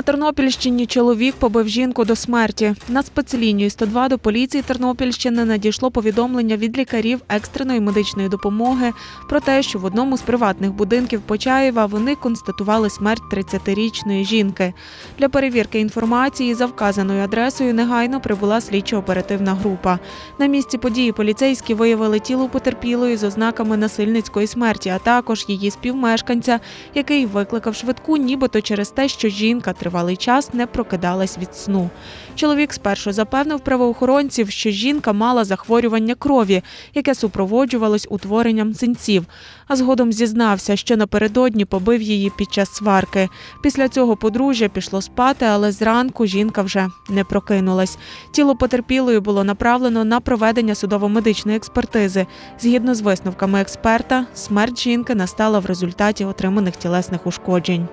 На Тернопільщині чоловік побив жінку до смерті. На спецлінію 102 до поліції Тернопільщини надійшло повідомлення від лікарів екстреної медичної допомоги про те, що в одному з приватних будинків Почаєва вони констатували смерть 30-річної жінки. Для перевірки інформації за вказаною адресою негайно прибула слідчо-оперативна група. На місці події поліцейські виявили тіло потерпілої з ознаками насильницької смерті, а також її співмешканця, який викликав швидку, нібито через те, що жінка тривалий час не прокидалась від сну. Чоловік спершу запевнив правоохоронців, що жінка мала захворювання крові, яке супроводжувалось утворенням синців. А згодом зізнався, що напередодні побив її під час сварки. Після цього подружжя пішло спати, але зранку жінка вже не прокинулась. Тіло потерпілої було направлено на проведення судово-медичної експертизи. Згідно з висновками експерта, смерть жінки настала в результаті отриманих тілесних ушкоджень.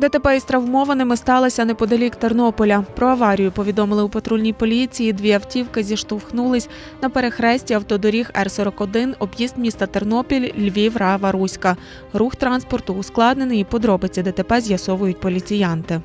ДТП із травмованими сталося неподалік Тернополя. Про аварію повідомили у патрульній поліції. Дві автівки зіштовхнулись на перехресті автодоріг Р-41, об'їзд міста Тернопіль, Львів, Рава, Руська. Рух транспорту ускладнений подробиці ДТП з'ясовують поліціянти.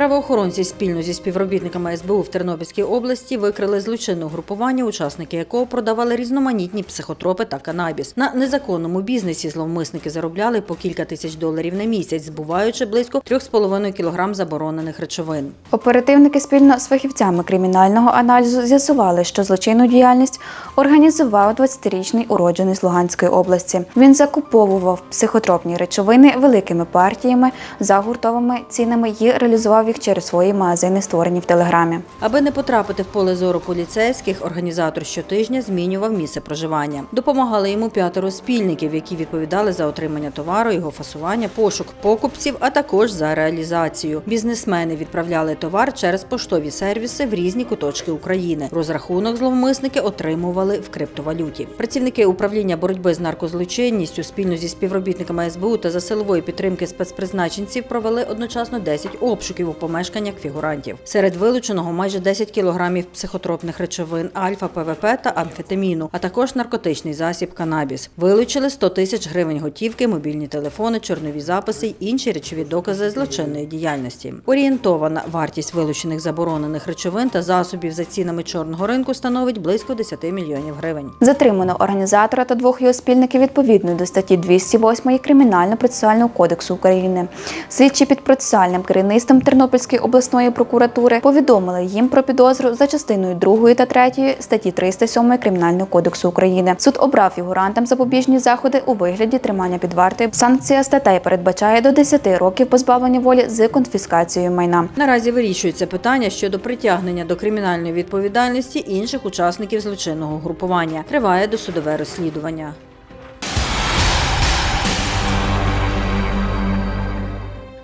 Правоохоронці спільно зі співробітниками СБУ в Тернопільській області викрили злочинне угрупування, учасники якого продавали різноманітні психотропи та канабіс. На незаконному бізнесі зловмисники заробляли по кілька тисяч доларів на місяць, збуваючи близько 3,5 кілограм заборонених речовин. Оперативники спільно з фахівцями кримінального аналізу з'ясували, що злочинну діяльність організував 20-річний уроджений з Луганської області. Він закуповував психотропні речовини великими партіями за гуртовими цінами і реалізував їх через свої магазини, створені в телеграмі. Аби не потрапити в поле зору поліцейських, організатор щотижня змінював місце проживання. Допомагали йому п'ятеро спільників, які відповідали за отримання товару, його фасування, пошук покупців, а також за реалізацію. Бізнесмени відправляли товар через поштові сервіси в різні куточки України. Розрахунок зловмисники отримували в криптовалюті. Працівники управління боротьби з наркозлочинністю спільно зі співробітниками СБУ та за силової підтримки спецпризначенців провели одночасно 10 обшуків у помешканнях фігурантів. Серед вилученого майже 10 кілограмів психотропних речовин, альфа, ПВП та амфетаміну, а також наркотичний засіб канабіс. Вилучили 100 тисяч гривень готівки, мобільні телефони, чорнові записи й інші речові докази злочинної діяльності. Орієнтована вартість вилучених заборонених речовин та засобів за цінами чорного ринку становить близько 10 мільйонів гривень. Затримано організатора та двох його спільників відповідно до статті 208 Кримінально-процесуального кодексу України. Слідчі під процесуальним керівництвом Тернопільської обласної прокуратури повідомили їм про підозру за частиною 2 та 3 статті 307 Кримінального кодексу України. Суд обрав фігурантам запобіжні заходи у вигляді тримання під вартою. Санкція статей передбачає до 10 років позбавлення волі з конфіскацією майна. Наразі вирішується питання щодо притягнення до кримінальної відповідальності інших учасників злочинного групування. Триває досудове розслідування.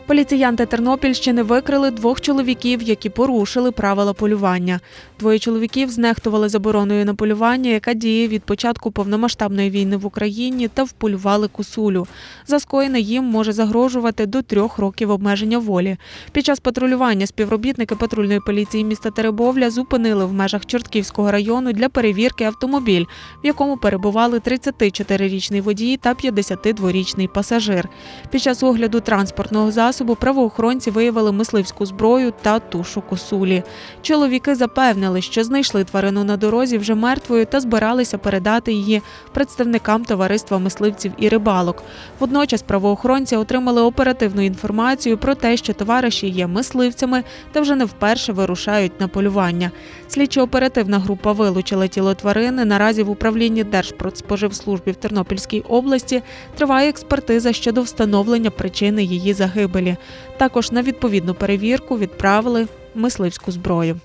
Поліціянти Тернопільщини викрили двох чоловіків, які порушили правила полювання. Двоє чоловіків знехтували забороною на полювання, яка діє від початку повномасштабної війни в Україні, та вполювали кусулю. За скоєне їм може загрожувати до трьох років обмеження волі. Під час патрулювання співробітники патрульної поліції міста Теребовля зупинили в межах Чортківського району для перевірки автомобіль, в якому перебували 34-річний водій та 52-річний пасажир. Під час огляду транспортного засобу правоохоронці виявили мисливську зброю та тушу косулі. Чоловіки запевнили, що знайшли тварину на дорозі вже мертвою та збиралися передати її представникам товариства мисливців і рибалок. Водночас правоохоронці отримали оперативну інформацію про те, що товариші є мисливцями та вже не вперше вирушають на полювання. Слідчо-оперативна група вилучила тіло тварини. Наразі в управлінні Держпродспоживслужби в Тернопільській області триває експертиза щодо встановлення причини її загибелі. Також на відповідну перевірку відправили мисливську зброю.